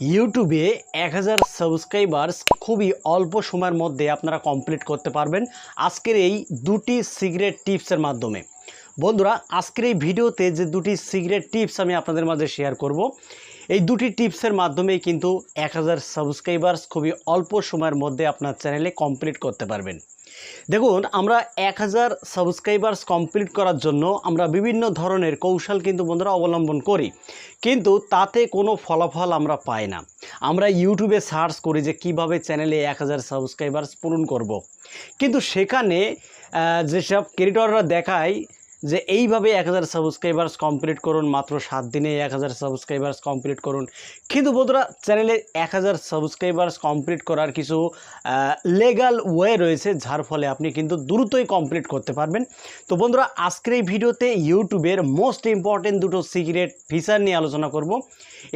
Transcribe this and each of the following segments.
ইউটিউবে এক হাজার সাবস্ক্রাইবার্স খুবই অল্প সময়ের মধ্যে আপনারা কমপ্লিট করতে পারবেন আজকের এই দুটি সিক্রেট টিপসের মাধ্যমে। বন্ধুরা, আজকের এই ভিডিওতে যে দুটি সিক্রেট টিপস আমি আপনাদের মাঝে শেয়ার করব, এই দুটি টিপসের মাধ্যমেই কিন্তু এক হাজার সাবস্ক্রাইবার্স খুবই অল্প সময়ের মধ্যে আপনার চ্যানেলে কমপ্লিট করতে পারবেন। দেখুন, আমরা এক হাজার সাবস্ক্রাইবার্স কমপ্লিট করার জন্য আমরা বিভিন্ন ধরনের কৌশল কিন্তু বন্ধুরা অবলম্বন করি কিন্তু তাতে কোনো ফলাফল আমরা পাই না আমরা ইউটিউবে সার্চ করি যে কীভাবে চ্যানেলে এক হাজার সাবস্ক্রাইবার্স পূরণ করব। কিন্তু সেখানে যেসব ক্রিয়েটররা দেখায় যে এইভাবে এক হাজার সাবস্ক্রাইবার্স কমপ্লিট করুন মাত্র সাত দিনে এক হাজার সাবস্ক্রাইবার্স কমপ্লিট করুন। কিন্তু বন্ধুরা চ্যানেলে এক হাজার সাবস্ক্রাইবার্স কমপ্লিট করার কিছু লেগাল ওয়ে রয়েছে যার ফলে আপনি কিন্তু দ্রুতই কমপ্লিট করতে পারবেন। তো বন্ধুরা আজকের এই ভিডিওতে ইউটিউবের মোস্ট ইম্পর্টেন্ট দুটো সিক্রেট ফিচার নিয়ে আলোচনা করব।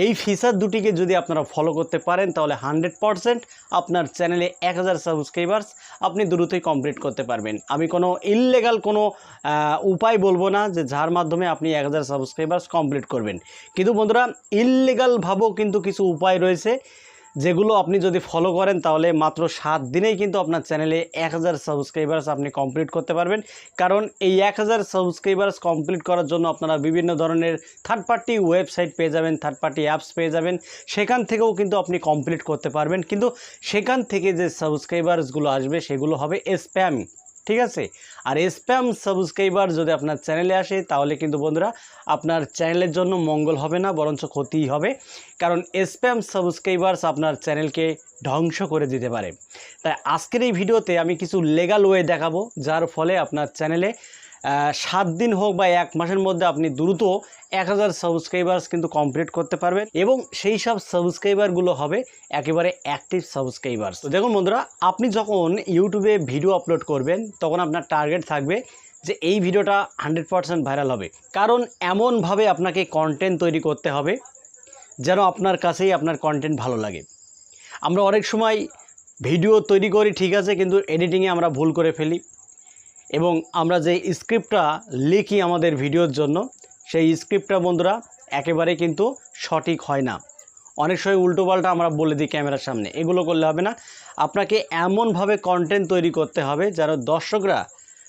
এই ফিচার দুটিকে যদি আপনারা ফলো করতে পারেন তাহলে হান্ড্রেড পারসেন্ট আপনার চ্যানেলে এক হাজার সাবস্ক্রাইবার্স আপনি দ্রুতই কমপ্লিট করতে পারবেন। আমি কোনো ইললেগাল কোনো আহ, উপায় বলব না যে যার মাধ্যমে আপনি এক হাজার সাবস্ক্রাইবার্স কমপ্লিট করবেন। কিন্তু বন্ধুরা ইললিগালভাবেও কিন্তু কিছু উপায় রয়েছে, যেগুলো আপনি যদি ফলো করেন তাহলে মাত্র সাত দিনেই কিন্তু আপনার চ্যানেলে এক হাজার সাবস্ক্রাইবার্স আপনি কমপ্লিট করতে পারবেন। কারণ এই এক হাজার সাবস্ক্রাইবার্স কমপ্লিট করার জন্য আপনারা বিভিন্ন ধরনের থার্ড পার্টি ওয়েবসাইট পেয়ে যাবেন থার্ড পার্টি অ্যাপস পেয়ে যাবেন। সেখান থেকেও কিন্তু আপনি কমপ্লিট করতে পারবেন। কিন্তু সেখান থেকে যে সাবস্ক্রাইবার্সগুলো আসবে, সেগুলো হবে স্প্যাম ঠিক আছে? আর স্প্যাম সাবস্ক্রাইবার যদি আপনার চ্যানেলে আসে, তাহলে কিন্তু বন্ধুরা আপনার চ্যানেলের জন্য মঙ্গল হবে না, বরঞ্চ ক্ষতিই হবে। কারণ স্প্যাম সাবস্ক্রাইবার্স আপনার চ্যানেলকে ধ্বংস করে দিতে পারে। তাই আজকের এই ভিডিওতে আমি কিছু লেগাল ওয়ে দেখাবো, যার ফলে আপনার চ্যানেলে সাত দিন হোক বা এক মাসের মধ্যে আপনি দ্রুত এক হাজার সাবস্ক্রাইবার্স কিন্তু কমপ্লিট করতে পারবেন এবং সেই সব সাবস্ক্রাইবারগুলো হবে একেবারে অ্যাক্টিভ সাবস্ক্রাইবার্স তো দেখুন বন্ধুরা, আপনি যখন ইউটিউবে ভিডিও আপলোড করবেন, তখন আপনার টার্গেট থাকবে যে এই ভিডিওটা হান্ড্রেড পারসেন্ট ভাইরাল হবে। কারণ এমনভাবে আপনাকে কন্টেন্ট তৈরি করতে হবে যেন আপনার কাছেই আপনার কন্টেন্ট ভালো লাগে। আমরা অনেক সময় ভিডিও তৈরি করি, ঠিক আছে, কিন্তু এডিটিংয়ে আমরা ভুল করে ফেলি। এবং আমরা যে স্ক্রিপ্টটা লিখি আমাদের ভিডিওর জন্য, সেই স্ক্রিপ্টটা বন্ধুরা একেবারে কিন্তু সঠিক হয় না। অনেক সময় উল্টোপাল্টা আমরা বলে দিই ক্যামেরার সামনে, এগুলো করলে হবে না। আপনাকে এমনভাবে কন্টেন্ট তৈরি করতে হবে যেন দর্শকরা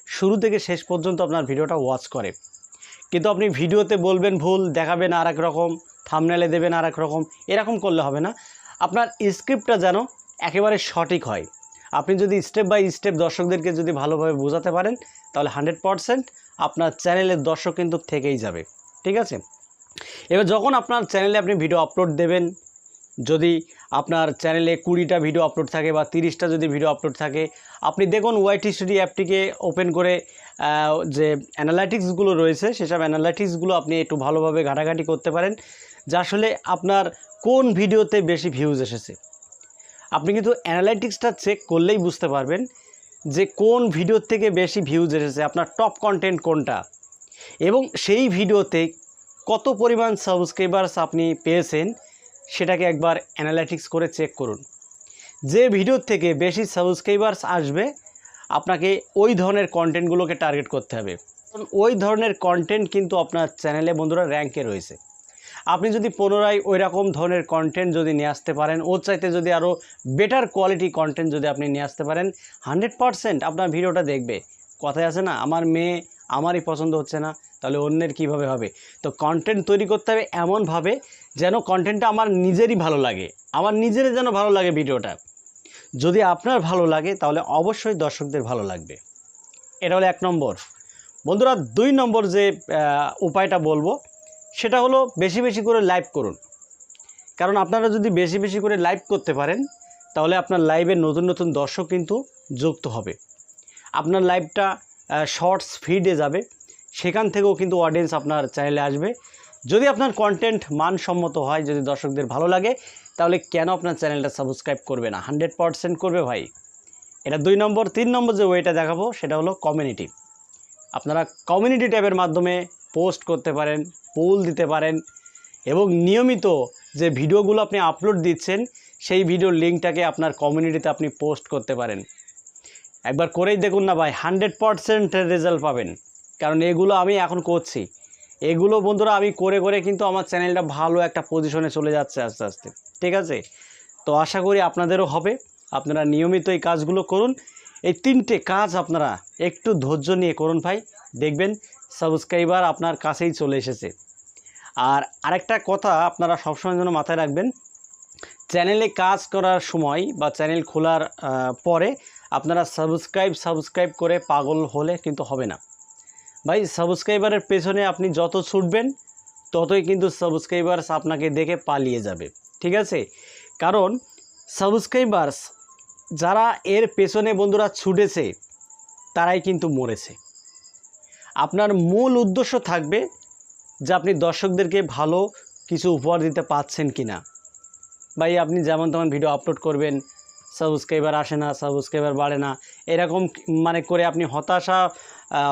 শুরু থেকে শেষ পর্যন্ত আপনার ভিডিওটা ওয়াচ করে। কিন্তু আপনি ভিডিওতে বলবেন ভুল, দেখাবেন আর এক রকম থামনেলে দেবেন আর এক রকম, এরকম করলে হবে না। আপনার স্ক্রিপ্টটা যেন একেবারে সঠিক হয়। আপনি যদি স্টেপ বাই স্টেপ দর্শকদেরকে যদি ভালোভাবে বোঝাতে পারেন, তাহলে হান্ড্রেড পারসেন্ট আপনার চ্যানেলের দর্শক কিন্তু থেকেই যাবে। ঠিক আছে? এবার যখন আপনার চ্যানেলে আপনি ভিডিও আপলোড দেবেন, যদি আপনার চ্যানেলে কুড়িটা ভিডিও আপলোড থাকে বা তিরিশটা যদি ভিডিও আপলোড থাকে, আপনি দেখুন ওয়াইটি স্টুডিও অ্যাপটিকে ওপেন করে যে অ্যানালাইটিক্সগুলো রয়েছে, সেসব অ্যানালাইটিক্সগুলো আপনি একটু ভালোভাবে ঘাটাঘাটি করতে পারেন, যা আসলে আপনার কোন ভিডিওতে বেশি ভিউজ এসেছে। আপনি কিন্তু অ্যানালাইটিক্সটা চেক করলেই বুঝতে পারবেন যে কোন ভিডিওর থেকে বেশি ভিউজ এসেছে, আপনার টপ কন্টেন্ট কোনটা। এবং সেই ভিডিওতে কত পরিমাণ সাবস্ক্রাইবার্স আপনি পেয়েছেন, সেটাকে একবার অ্যানালাইটিক্স করে চেক করুন। যে ভিডিওর থেকে বেশি সাবস্ক্রাইবার্স আসবে, আপনাকে ওই ধরনের কন্টেন্টগুলোকে টার্গেট করতে হবে। ওই ধরনের কন্টেন্ট কিন্তু আপনার চ্যানেলে বন্ধুরা র্যাঙ্কে রয়েছে। আপনি যদি পুনরায় ওই রকম ধরনের কন্টেন্ট যদি নিয়ে আসতে পারেন, ওর চাইতে যদি আরও বেটার কোয়ালিটি কন্টেন্ট যদি আপনি নিয়ে আসতে পারেন হান্ড্রেড পারসেন্ট আপনার ভিডিওটা দেখবে। কথায় আছে না, আমার মেয়ে আমারই পছন্দ হচ্ছে না, তাহলে অন্যের কীভাবে হবে? তো কন্টেন্ট তৈরি করতে হবে এমনভাবে যেন কন্টেন্টটা আমার নিজেরই ভালো লাগে, আমার নিজেরই যেন ভালো লাগে ভিডিওটা। যদি আপনার ভালো লাগে, তাহলে অবশ্যই দর্শকদের ভালো লাগবে। এটা হলো এক নম্বর। বন্ধুরা, দুই নম্বর যে উপায়টা বলব সেটা হলো বেশি বেশি করে লাইভ করুন। কারণ আপনারা যদি বেশি বেশি করে লাইভ করতে পারেন, তাহলে আপনার লাইভে নতুন নতুন দর্শক কিন্তু যুক্ত হবে। আপনার লাইভটা শর্টস ফিডে যাবে। সেখান থেকেও কিন্তু অডিয়েন্স আপনার চ্যানেলে আসবে। যদি আপনার কন্টেন্ট মানসম্মত হয়, যদি দর্শকদের ভালো লাগে, তাহলে কেন আপনার চ্যানেলটা সাবস্ক্রাইব করবে না? হান্ড্রেড পারসেন্ট করবে ভাই। এটা দুই নম্বর। তিন নম্বর যে ওয়েটা দেখাবো, সেটা হলো কমিউনিটি আপনারা কমিউনিটি ট্যাবের মাধ্যমে পোস্ট করতে পারেন। পোল দিতে পারেন এবং নিয়মিত যে ভিডিওগুলো আপনি আপলোড দিচ্ছেন, সেই ভিডিওর লিঙ্কটাকে আপনার কমিউনিটিতে আপনি পোস্ট করতে পারেন। একবার করেই দেখুন না ভাই হান্ড্রেড পারসেন্ট রেজাল্ট পাবেন। কারণ এগুলো আমি এখন করছি। এগুলো বন্ধুরা আমি করে করে কিন্তু আমার চ্যানেলটা ভালো একটা পজিশনে চলে যাচ্ছে আস্তে আস্তে। ঠিক আছে? তো আশা করি আপনাদেরও হবে। আপনারা নিয়মিত এই কাজগুলো করুন। এই তিনটে কাজ আপনারা একটু ধৈর্য নিয়ে করুন ভাই। দেখবেন সাবস্ক্রাইবার আপনার কাছেই চলে এসেছে। আর আরেকটা কথা আপনারা সবসময় যেন মাথায় রাখবেন, চ্যানেলে কাজ করার সময় বা চ্যানেল খোলার পরে আপনারা সাবস্ক্রাইব সাবস্ক্রাইব করে পাগল হলে কিন্তু হবে না। ভাই, সাবস্ক্রাইবারের পেছনে আপনি যত ছুটবেন, ততই কিন্তু সাবস্ক্রাইবার্স আপনাকে দেখে পালিয়ে যাবে, ঠিক আছে? কারণ সাবস্ক্রাইবার্স যারা এর পেছনে বন্ধুরা ছুটেছে, তারাই কিন্তু মরেছে। আপনার মূল উদ্দেশ্য থাকবে যে আপনি দর্শকদেরকে ভালো কিছু উপহার দিতে পাচ্ছেন কি না ভাই, আপনি যেমন তেমন ভিডিও আপলোড করবেন সাবস্ক্রাইবার আসে না সাবস্ক্রাইবার বাড়ে না, এরকম মানে করে আপনি হতাশা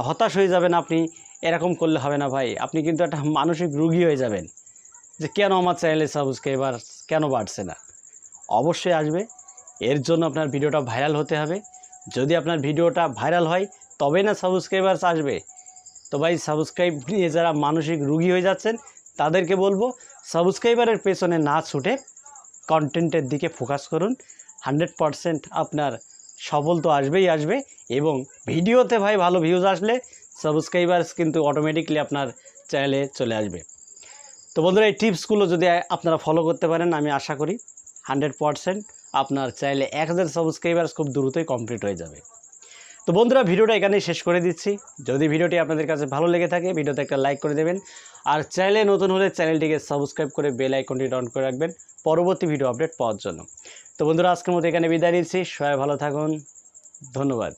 হতাশ হয়ে যাবেন আপনি, এরকম করলে হবে না ভাই। আপনি কিন্তু একটা মানসিক রুগী হয়ে যাবেন যে কেন আমার চ্যানেলে সাবস্ক্রাইবার কেন বাড়ছে না? অবশ্যই আসবে। এর জন্য আপনার ভিডিওটা ভাইরাল হতে হবে। যদি আপনার ভিডিওটা ভাইরাল হয় তবে না সাবস্ক্রাইবার্স আসবে। তো ভাই সাবস্ক্রাইব নিয়ে যারা মানসিক রুগী হয়ে যাচ্ছেন, তাদেরকে বলব সাবস্ক্রাইবারের পেছনে না ছুটে কন্টেন্টের দিকে ফোকাস করুন। হান্ড্রেড পারসেন্ট আপনার সফল তো আসবেই আসবে এবং ভিডিওতে ভাই ভালো ভিউজ আসলে সাবস্ক্রাইবার্স কিন্তু অটোমেটিকলি আপনার চ্যানেলে চলে আসবে। তো বন্ধুরা, এই টিপসগুলো যদি আপনারা ফলো করতে পারেন, আমি আশা করি হান্ড্রেড পারসেন্ট আপনার চ্যানেলে এক হাজার সাবস্ক্রাইবার্স খুব দ্রুতই কমপ্লিট হয়ে যাবে। তো বন্ধুরা, ভিডিওটা এখানেই শেষ করে দিচ্ছি। যদি ভিডিওটি আপনাদের কাছে ভালো লেগে থাকে, ভিডিওতে একটা লাইক করে দেবেন। আর চ্যানেলে নতুন হলে চ্যানেলটিকে সাবস্ক্রাইব করে বেল আইকনটি অন করে রাখবেন পরবর্তী ভিডিও আপডেট পাওয়ার জন্য। তো বন্ধুরা, আজকের মতো এখানে বিদায় নিচ্ছি। সবাই ভালো থাকুন। ধন্যবাদ।